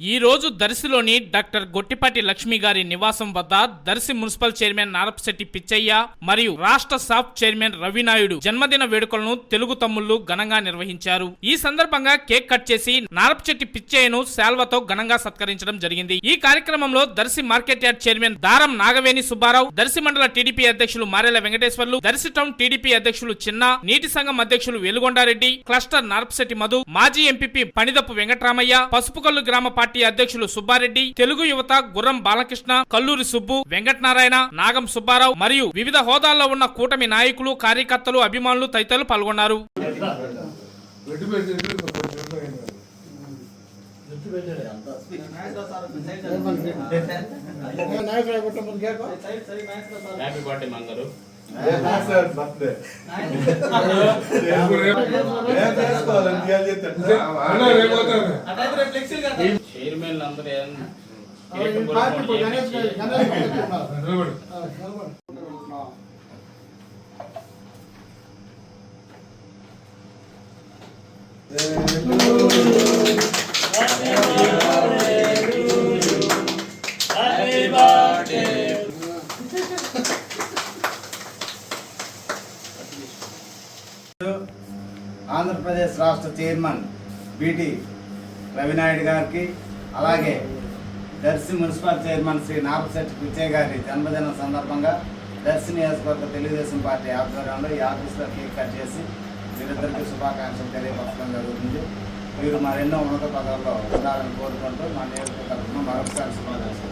ఈ రోజు దర్శిలోని డాక్టర్ గొట్టిపాటి లక్ష్మి గారి నివాసం వద్ద దర్శి మున్సిపల్ చైర్మన్ నారపశెట్టి పిచ్చయ్య మరియు రాష్ట్ర సాఫ్ చైర్మన్ రవినాయుడు జన్మదిన వేడుకలను తెలుగు తమ్ముళ్ళు ఘనంగా నిర్వహించారు. ఈ సందర్భంగా కేక్ కట్ చేసి నారపశెట్టి పిచ్చయ్యను శాల్వతో ఘనంగా సత్కరించడం జరిగింది. ఈ కార్యక్రమంలో దర్శి మార్కెట్ యార్డ్ చైర్మన్ దారం నాగవేణి సుబ్బారావు దర్శి మండల టీడీపీ అధ్యక్షులు మారెల వెంకటేశ్వర్లు దర్శి టౌన్ టీడీపీ అధ్యక్షులు చిన్న నీటి సంఘం అధ్యక్షులు వెలుగొండారెడ్డి క్లస్టర్ నారపశెట్టి మధు మాజీ ఎంపీపీ పనిదప్పు వెంకటరామయ్య పసుపుకల్లు గ్రామ పార్టీ అధ్యక్షులు సుబ్బారెడ్డి తెలుగు యువత గుర్రం బాలకృష్ణ కల్లూరి సుబ్బు వెంకటనారాయణ నాగం సుబ్బారావు మరియు వివిధ హోదాల్లో ఉన్న కూటమి నాయకులు కార్యకర్తలు అభిమానులు తదితరులు పాల్గొన్నారు. హ్యాపీ బర్త్డే మంగారు చైర్మన్ అందరూ ఆంధ్రప్రదేశ్ రాష్ట్ర చైర్మన్ బిటి రవినాయుడు గారికి అలాగే దర్శి మున్సిపల్ చైర్మన్ శ్రీ నాగశెట్టి పిచ్చయ్య గారి జన్మదినం సందర్భంగా దర్శి నియోజకవర్గ తెలుగుదేశం పార్టీ ఆధ్వర్యంలో ఈ ఆఫీస్లో కేక్ కట్ చేసి వీరిద్దరికీ శుభాకాంక్షలు తెలియపరచడం జరుగుతుంది. వీరు మరెన్నో ఉన్నత పదవుల్లో ఉండాలని కోరుకుంటూ మా నియోజకవర్గ మరొకసారి శుభాకాంక్షలు.